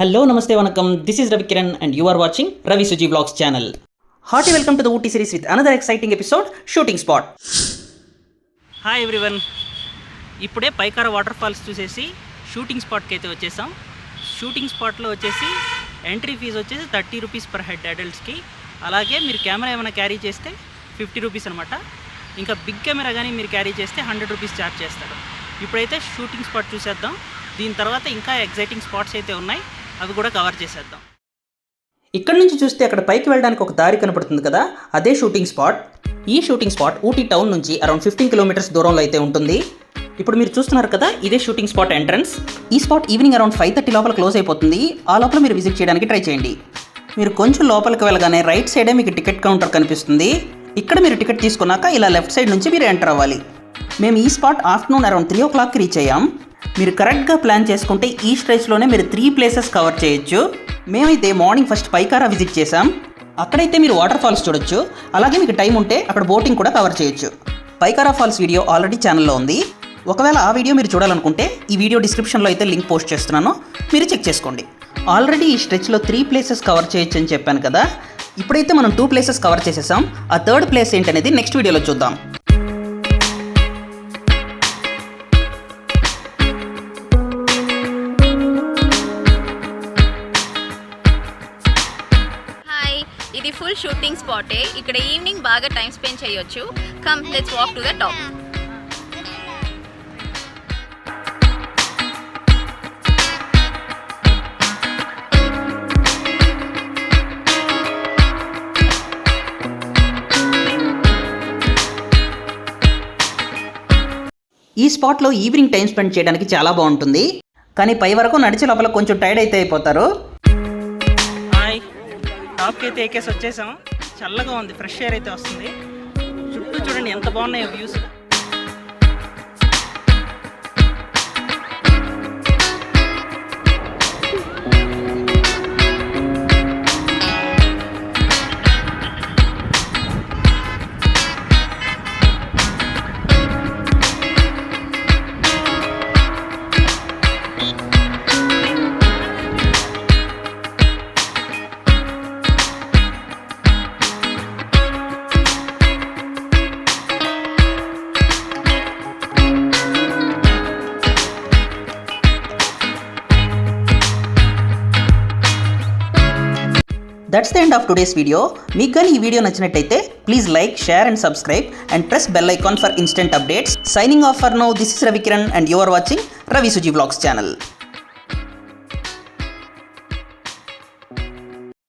Hello నమస్తే వనకం. This is Ravi Kiran and you are watching Ravi Suji vlogs channel hearty welcome to the Ooty series with another exciting episode shooting spot hi everyone ఇప్పుడే Pykara water falls చూసేసి shooting స్పాట్కి అయితే వచ్చేసాం. Shooting స్పాట్లో వచ్చేసి entry fee వచ్చేసి thirty rupees per head అడల్ట్స్కి అలాగే మీరు కెమెరా ఏమైనా క్యారీ చేస్తే ఫిఫ్టీ రూపీస్ అనమాట ఇంకా బిగ్ కెమెరా కానీ మీరు క్యారీ చేస్తే హండ్రెడ్ రూపీస్ ఛార్జ్ చేస్తారు. ఇప్పుడైతే షూటింగ్ స్పాట్ చూసేద్దాం. దీని తర్వాత ఇంకా ఎగ్జైటింగ్ స్పాట్స్ అయితే ఉన్నాయి. అవి కూడా కవర్ చేసేద్దాం. ఇక్కడ నుంచి చూస్తే అక్కడ పైకి వెళ్ళడానికి ఒక దారి కనపడుతుంది కదా అదే షూటింగ్ స్పాట్ ఈ షూటింగ్ స్పాట్ ఊటీ టౌన్ నుంచి అరౌండ్ ఫిఫ్టీన్ కిలోమీటర్స్ దూరంలో అయితే ఉంటుంది. ఇప్పుడు మీరు చూస్తున్నారు కదా ఇదే షూటింగ్ స్పాట్ ఎంట్రన్స్ ఈ spot evening around five thirty లోపల క్లోజ్ అయిపోతుంది. ఆ లోపల మీరు విజిట్ చేయడానికి ట్రై చేయండి. మీరు కొంచెం లోపలికి వెళ్ళగానే రైట్ సైడే మీకు టికెట్ కౌంటర్ కనిపిస్తుంది. ఇక్కడ మీరు టికెట్ తీసుకున్నాక ఇలా లెఫ్ట్ సైడ్ నుంచి మీరు ఎంటర్ అవ్వాలి. మేము ఈ స్పాట్ ఆఫ్టర్నూన్ అరౌండ్ త్రీ ఓ క్లాక్కి రీచ్ అయ్యాం. మీరు కరెక్ట్గా ప్లాన్ చేసుకుంటే ఈ స్ట్రెచ్లోనే మీరు త్రీ ప్లేసెస్ కవర్ చేయొచ్చు. మేమైతే మార్నింగ్ ఫస్ట్ పైకారా విజిట్ చేసాం అక్కడైతే మీరు వాటర్ ఫాల్స్ చూడొచ్చు. అలాగే మీకు టైం ఉంటే అక్కడ బోటింగ్ కూడా కవర్ చేయొచ్చు. పైకారా ఫాల్స్ వీడియో ఆల్రెడీ ఛానల్లో ఉంది. ఒకవేళ ఆ వీడియో మీరు చూడాలనుకుంటే ఈ వీడియో డిస్క్రిప్షన్లో అయితే లింక్ పోస్ట్ చేస్తున్నాను. మీరు చెక్ చేసుకోండి. ఆల్రెడీ ఈ స్ట్రెచ్లో త్రీ ప్లేసెస్ కవర్ చేయొచ్చు అని చెప్పాను కదా. ఇప్పుడైతే మనం టూ ప్లేసెస్ కవర్ చేసేసాం. ఆ థర్డ్ ప్లేస్ ఏంటనేది నెక్స్ట్ వీడియోలో చూద్దాం. బ్యూటిఫుల్ ఫుల్ షూటింగ్ స్పాటే ఇక్కడ ఈవినింగ్ బాగా టైం స్పెండ్ చేయొచ్చు. Come let's walk to the top ఈ స్పాట్లో ఈవినింగ్ టైం స్పెండ్ చేయడానికి చాలా బాగుంటుంది. కానీ పై వరకు నడిచే లోపల కొంచెం టైర్డ్ అయితే అయిపోతారు. టాప్కి అయితే ఎక్కేసి వచ్చేసాం. చల్లగా ఉంది ఫ్రెష్ ఎయిర్ అయితే వస్తుంది. చుట్టూ చూడండి ఎంత బాగున్నాయో views that's the end of today's video మీకు కానీ ఈ వీడియో నచ్చినట్టయితే please like share and subscribe and press bell icon for instant updates signing off for now this is Ravikiran and you are watching Ravi Suji vlogs channel